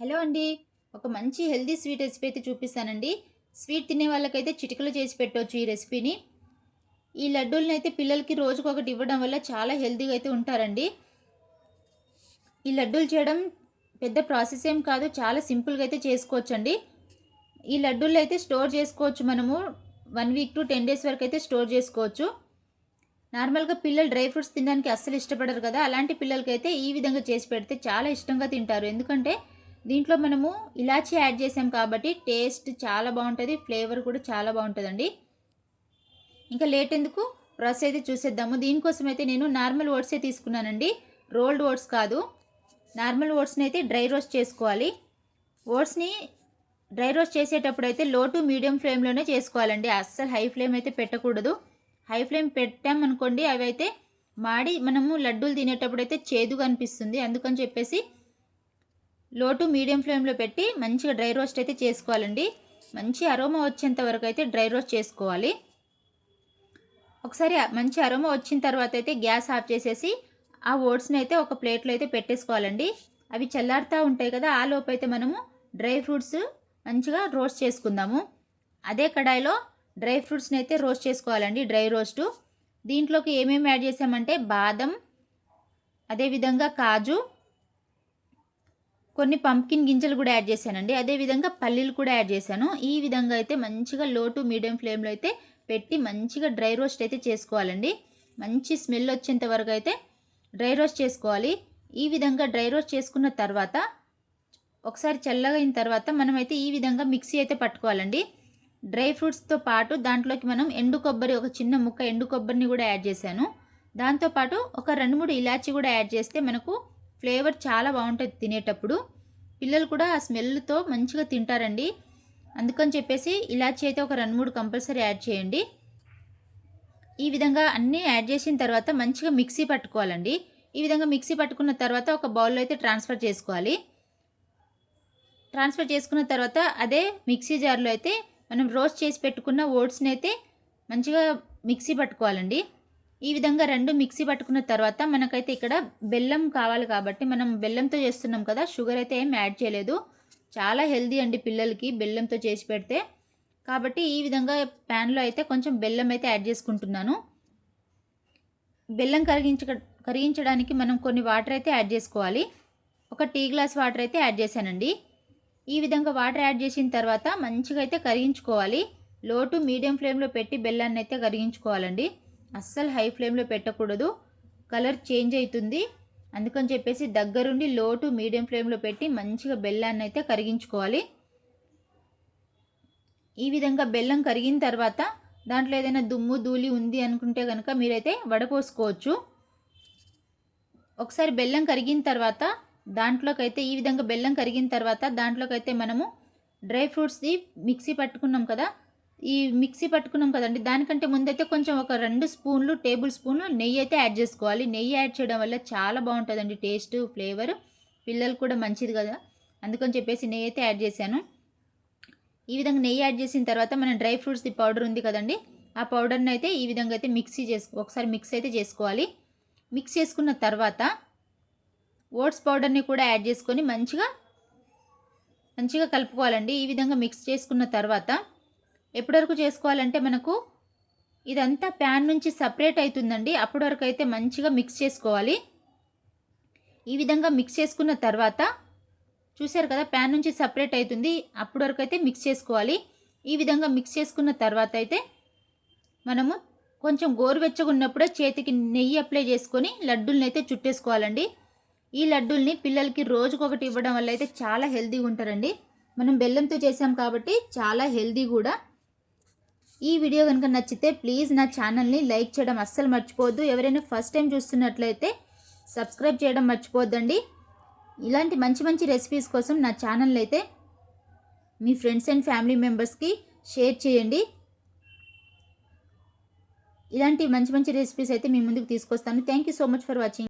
Hello అండి. ఒక మంచి హెల్దీ స్వీట్ రెసిపీ అయితే చూపిస్తానండి. స్వీట్ తినే వాళ్ళకైతే చిటికలు చేసి పెట్టవచ్చు ఈ రెసిపీని. ఈ లడ్డూలను అయితే పిల్లలకి రోజుకు ఒకటి ఇవ్వడం వల్ల చాలా హెల్దీగా అయితే ఉంటారండి. ఈ లడ్డూలు చేయడం పెద్ద ప్రాసెస్ ఏం కాదు చాలా సింపుల్గా అయితే చేసుకోవచ్చు అండి ఈ లడ్డూలు అయితే స్టోర్ చేసుకోవచ్చు మనము. One week to ten days వరకు అయితే స్టోర్ చేసుకోవచ్చు. నార్మల్గా పిల్లలు డ్రై ఫ్రూట్స్ తినడానికి అస్సలు ఇష్టపడరు కదా. అలాంటి పిల్లలకైతే ఈ విధంగా చేసి పెడితే చాలా ఇష్టంగా తింటారు. ఎందుకంటే దీంట్లో మనము ఇలాచి యాడ్ చేసాం కాబట్టి టేస్ట్ చాలా బాగుంటుంది ఫ్లేవర్ కూడా చాలా బాగుంటుందండి. ఇంకా లేట్ ఎందుకు? ప్రాసెస్ అయితే చూసేద్దాము. దీనికోసం అయితే నేను నార్మల్ ఓట్సే తీసుకున్నానండి. రోల్డ్ ఓట్స్ కాదు. నార్మల్ ఓట్స్ని అయితే డ్రై రోస్ట్ చేసుకోవాలి. ఓట్స్ని డ్రై రోస్ట్ చేసేటప్పుడు అయితే లో టు మీడియం ఫ్లేమ్లోనే చేసుకోవాలండి. అస్సలు హై ఫ్లేమ్ అయితే పెట్టకూడదు. హై ఫ్లేమ్ పెట్టామనుకోండి అవి అయితే మాడి మనము లడ్డూలు తినేటప్పుడు అయితే చేదుగా అనిపిస్తుంది. అందుకని చెప్పేసి లో టు మీడియం ఫ్లేమ్లో పెట్టి మంచిగా డ్రై రోస్ట్ అయితే చేసుకోవాలండి. మంచి అరోమా వచ్చేంత వరకు అయితే డ్రై రోస్ట్ చేసుకోవాలి. ఒకసారి మంచి అరోమా వచ్చిన తర్వాత అయితే గ్యాస్ ఆఫ్ చేసేసి ఆ ఓట్స్ని అయితే ఒక ప్లేట్లో అయితే పెట్టేసుకోవాలండి. అవి చల్లారుతూ ఉంటాయి కదా ఆ లోపు అయితే మనము డ్రై ఫ్రూట్స్ మంచిగా రోస్ట్ చేసుకుందాము. అదే కడాయిలో డ్రై ఫ్రూట్స్ని అయితే రోస్ట్ చేసుకోవాలండి డ్రై రోస్టు. దీంట్లోకి ఏమేమి యాడ్ చేసామంటే బాదం అదేవిధంగా కాజు కొన్ని పంప్కిన్ గింజలు కూడా యాడ్ చేశానండి. అదేవిధంగా పల్లీలు కూడా యాడ్ చేశాను. ఈ విధంగా అయితే మంచిగా లో టు మీడియం ఫ్లేమ్లో అయితే పెట్టి మంచిగా డ్రై రోస్ట్ అయితే చేసుకోవాలండి. మంచి స్మెల్ వచ్చేంత వరకు అయితే డ్రై రోస్ట్ చేసుకోవాలి. ఈ విధంగా డ్రై రోస్ట్ చేసుకున్న తర్వాత ఒకసారి చల్లగా అయిన తర్వాత మనమైతే ఈ విధంగా మిక్సీ అయితే పట్టుకోవాలండి. డ్రై ఫ్రూట్స్తో పాటు దాంట్లోకి మనం ఎండు కొబ్బరి ఒక చిన్న ముక్క ఎండు కొబ్బరిని కూడా యాడ్ చేశాను. దాంతోపాటు ఒక రెండు మూడు ఇలాచీ కూడా యాడ్ చేస్తే మనకు ఫ్లేవర్ చాలా బాగుంటుంది తినేటప్పుడు. పిల్లలు కూడా ఆ స్మెల్తో మంచిగా తింటారండి. అందుకని చెప్పేసి ఇలాచి అయితే ఒక రెండు మూడు కంపల్సరీ యాడ్ చేయండి. ఈ విధంగా అన్నీ యాడ్ చేసిన తర్వాత మంచిగా మిక్సీ పట్టుకోవాలండి. ఈ విధంగా మిక్సీ పట్టుకున్న తర్వాత ఒక బౌల్లో అయితే ట్రాన్స్ఫర్ చేసుకోవాలి. ట్రాన్స్ఫర్ చేసుకున్న తర్వాత అదే మిక్సీ జార్లో అయితే మనం రోస్ట్ చేసి పెట్టుకున్న ఓట్స్ని అయితే మంచిగా మిక్సీ పట్టుకోవాలండి. ఈ విధంగా రెండు మిక్సీ పట్టుకున్న తర్వాత మనకైతే ఇక్కడ బెల్లం కావాలి కాబట్టి మనం బెల్లంతో చేస్తున్నాం కదా షుగర్ అయితే ఏం యాడ్ చేయలేదు. చాలా హెల్దీ అండి పిల్లలకి బెల్లంతో చేసి పెడితే. కాబట్టి ఈ విధంగా ప్యాన్లో అయితే కొంచెం బెల్లం అయితే యాడ్ చేసుకుంటున్నాను. బెల్లం కరిగించ కరిగించడానికి మనం కొన్ని వాటర్ అయితే యాడ్ చేసుకోవాలి. ఒక టీ గ్లాస్ వాటర్ అయితే యాడ్ చేశానండి. ఈ విధంగా వాటర్ యాడ్ చేసిన తర్వాత మంచిగా అయితే కరిగించుకోవాలి. లో టు మీడియం ఫ్లేమ్లో పెట్టి బెల్లాన్ని అయితే కరిగించుకోవాలండి. అస్సలు హై ఫ్లేమ్లో పెట్టకూడదు. కలర్ చేంజ్ అవుతుంది. అందుకని చెప్పేసి దగ్గరుండి లో టు మీడియం ఫ్లేమ్లో పెట్టి మంచిగా బెల్లాన్ని అయితే కరిగించుకోవాలి. ఈ విధంగా బెల్లం కరిగిన తర్వాత దాంట్లో ఏదైనా దుమ్ము ధూళి ఉంది అనుకుంటే కనుక మీరైతే వడపోసుకోవచ్చు. ఒకసారి బెల్లం కరిగిన తర్వాత దాంట్లోకైతే ఈ విధంగా బెల్లం కరిగిన తర్వాత దాంట్లోకైతే మనము డ్రై ఫ్రూట్స్ది మిక్సీ పట్టుకున్నాం కదా ఈ మిక్సీ పట్టుకున్నాం కదండి దానికంటే ముందైతే కొంచెం ఒక రెండు స్పూన్లు టేబుల్ స్పూన్లు నెయ్యి అయితే యాడ్ చేసుకోవాలి. నెయ్యి యాడ్ చేయడం వల్ల చాలా బాగుంటుందండి టేస్ట్ ఫ్లేవర్. పిల్లలు కూడా మంచిది కదా అందుకని చెప్పేసి నెయ్యి అయితే యాడ్ చేశాను. ఈ విధంగా నెయ్యి యాడ్ చేసిన తర్వాత మనం డ్రై ఫ్రూట్స్ది పౌడర్ ఉంది కదండి ఆ పౌడర్ని అయితే ఈ విధంగా అయితే మిక్సీ చేసుకో ఒకసారి మిక్స్ అయితే చేసుకోవాలి. మిక్స్ చేసుకున్న తర్వాత ఓట్స్ పౌడర్ని కూడా యాడ్ చేసుకొని మంచిగా మంచిగా కలుపుకోవాలండి. ఈ విధంగా మిక్స్ చేసుకున్న తర్వాత ఎప్పటి వరకు చేసుకోవాలంటే మనకు ఇదంతా ప్యాన్ నుంచి సపరేట్ అవుతుందండి అప్పటి వరకు అయితే మంచిగా మిక్స్ చేసుకోవాలి. ఈ విధంగా మిక్స్ చేసుకున్న తర్వాత చూశారు కదా ప్యాన్ నుంచి సపరేట్ అవుతుంది అప్పటి వరకు అయితే మిక్స్ చేసుకోవాలి. ఈ విధంగా మిక్స్ చేసుకున్న తర్వాత అయితే మనము కొంచెం గోరువెచ్చగా ఉన్నప్పుడే చేతికి నెయ్యి అప్లై చేసుకొని లడ్డూల్ని అయితే చుట్టేసుకోవాలండి. ఈ లడ్డూల్ని పిల్లలకి రోజుకొకటి ఇవ్వడం వల్ల అయితే చాలా హెల్తీగా ఉంటారండి. మనం బెల్లంతో చేసాం కాబట్టి చాలా హెల్తీ కూడా. ఈ వీడియో కనుక నచ్చితే ప్లీజ్ నా ఛానల్ని లైక్ చేయడం అస్సలు మర్చిపోవద్దు. ఎవరైనా ఫస్ట్ టైం చూస్తున్నట్లయితే సబ్స్క్రైబ్ చేయడం మర్చిపోద్దండి ఇలాంటి మంచి మంచి రెసిపీస్ కోసం నా ఛానల్ అయితే మీ ఫ్రెండ్స్ అండ్ ఫ్యామిలీ మెంబర్స్కి షేర్ చేయండి. ఇలాంటి మంచి మంచి రెసిపీస్ అయితే మీ ముందుకు తీసుకొస్తాను. Thank you so much for watching